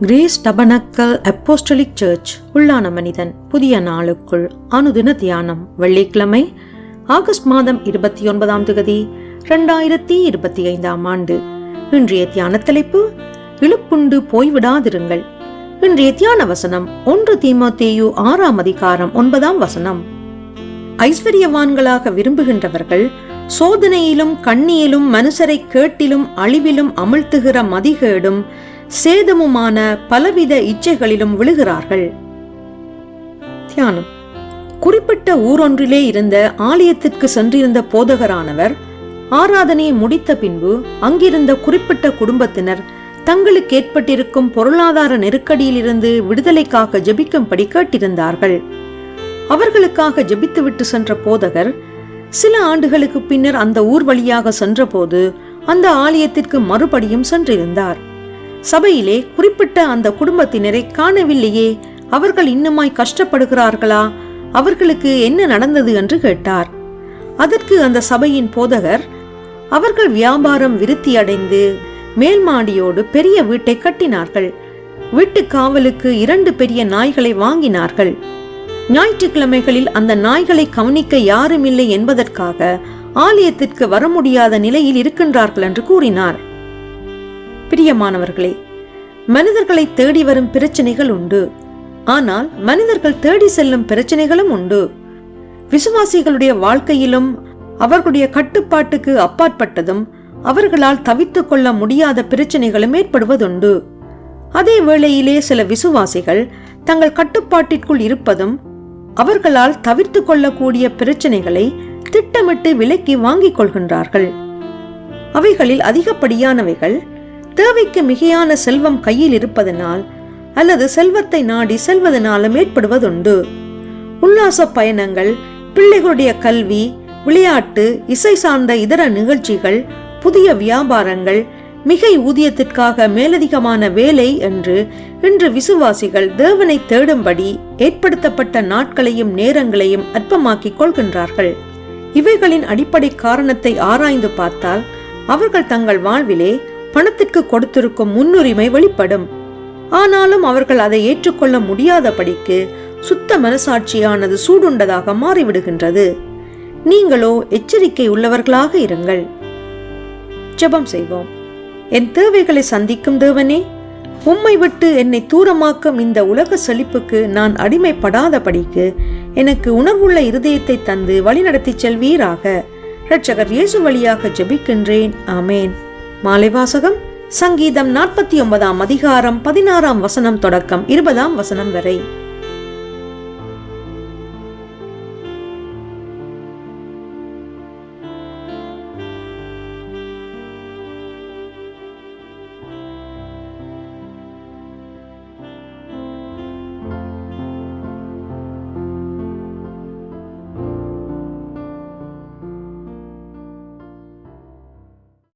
Grace tabernacle apostolic search உள்ளான மனிதன். புதிய நாளுக்குள் அனுதின தியானம். வெள்ளிக்கிழமை ஆகஸ்ட் மாதம் இருபத்தி ஒன்பதாம் தேதி இரண்டாயிரத்தி இருபத்தி ஐந்தாம் ஆண்டு. இன்றைய தியான தலைப்பு இழுப்புண்டு போய்விடாதிருங்கள். இன்றைய தியான வசனம் ஒன்று தீமோத்தேயு ஆறாம் அதிகாரம் ஒன்பதாம் வசனம். ஐஸ்வர்யவான்களாக விரும்புகின்றவர்கள் சோதனையிலும் கண்ணியிலும் மனுஷரை கேட்டிலும் அழிவிலும் அமிழ்த்துகிற மதிகேடும் சேதமுமான பலவித இச்சைகளிலும் விழுகிறார்கள். தியானம். குறிப்பிட்ட ஊரொன்றிலே இருந்த ஆலயத்திற்கு சென்றிருந்த போதகரானவர் ஆராதனையை முடித்த பின்பு அங்கிருந்த குறிப்பிட்ட குடும்பத்தினர் தங்களுக்கு ஏற்பட்டிருக்கும் பொருளாதார நெருக்கடியிலிருந்து விடுதலைக்காக ஜெபிக்கும்படி கேட்டிருந்தார்கள். அவர்களுக்காக ஜெபித்துவிட்டு சென்ற போதகர் சில ஆண்டுகளுக்கு பின்னர் அந்த ஊர் வழியாக சென்றபோது அந்த ஆலயத்திற்கு மறுபடியும் சென்றிருந்தார். சபையிலே குறிப்பிட்ட அந்த குடும்பத்தினரை காணவில்லையே. அவர்கள் இன்னுமாய் கஷ்டப்படுகிறார்களா? அவர்களுக்கு என்ன நடந்தது என்று கேட்டார். அதற்கு அந்த சபையின் போதகர் அவர்கள் வியாபாரம் விருத்தியடைந்து மேல் மாடியோடு பெரிய வீட்டை கட்டினார்கள். வீட்டு காவலுக்கு இரண்டு பெரிய நாய்களை வாங்கினார்கள். ஞாயிற்றுக்கிழமைகளில் அந்த நாய்களை கவனிக்க யாரும் இல்லை என்பதற்காக ஆலயத்திற்கு வர முடியாத நிலையில் இருக்கின்றார்கள் என்று கூறினார். பிரியமானவர்களே மனிதர்களை தேடி வரும் பிரச்சனைகள் உண்டு. ஆனால் மனிதர்கள் தேடி செல்லும் பிரச்சனைகளும் உண்டு. விசுவாசிகளுடைய வாழ்க்கையிலும் அவர்களுடைய கட்டுப்பாட்டுக்கு அப்பாற்பட்டதும் அவர்களால் தவித்துக் கொள்ள முடியாத பிரச்சனைகளும் ஏற்படுவதுண்டு. அதே வேளையிலே சில விசுவாசிகள் தங்கள் கட்டுப்பாட்டிற்குள் இருப்பதும் அவர்களால் தவிர்த்து கொள்ளக்கூடிய பிரச்சனைகளை திட்டமிட்டு விலக்கி வாங்கிக் கொள்கின்றார்கள். அவைகளில் அதிகப்படியானவைகள் தேவைக்கு மிகையான செல்வம் கையில் இருப்பதனால் அல்லது செல்வத்தை நாடி செல்வதனாலும் ஏற்படுவதுண்டு. உல்லாச பயணங்கள் பிள்ளைகளுடைய கல்வி விளையாட்டு இசை சார்ந்த இதர நிகழ்ச்சிகள் புதிய வியாபாரங்கள் மிகை ஊதியத்திற்காக மேலதிகமான வேலை என்று இன்று விசுவாசிகள் தேவனை தேடும்படி ஏற்படுத்தப்பட்ட நாட்களையும் நேரங்களையும் அற்பமாக்கிக் கொள்கின்றார்கள். இவைகளின் அடிப்படை காரணத்தை ஆராய்ந்து பார்த்தால் அவர்கள் தங்கள் வாழ்விலே பணத்துக்கு கொடுத்திருக்கும் முன்னுரிமை வெளிப்படும். ஆனாலும் அவர்கள் அதை ஏற்றுக்கொள்ள முடியாதபடிக்கு சுத்த மனசாட்சியானது சூடுண்டதாக மாறிவிடுகின்றது. நீங்களோ எச்சரிக்கை உள்ளவர்களாக இருங்கள். ஜெபம் செய்வோம். என் தேவைகளை சந்திக்கும் தேவனே உம்மை விட்டு என்னை தூரமாக்கும் இந்த உலக செழிப்புக்கு நான் அடிமைப்படாதபடிக்கு எனக்கு உணர்வுள்ள இருதயத்தை தந்து வழிநடத்தி செல்வீராக. இரட்சகர் இயேசு வழியாக ஜெபிக்கின்றேன். ஆமேன். மாலை வாசகம் சங்கீதம் நாற்பத்தி ஒன்பதாம் அதிகாரம் பதினாறாம் வசனம் தொடக்கம் இருபதாம் வசனம் வரை.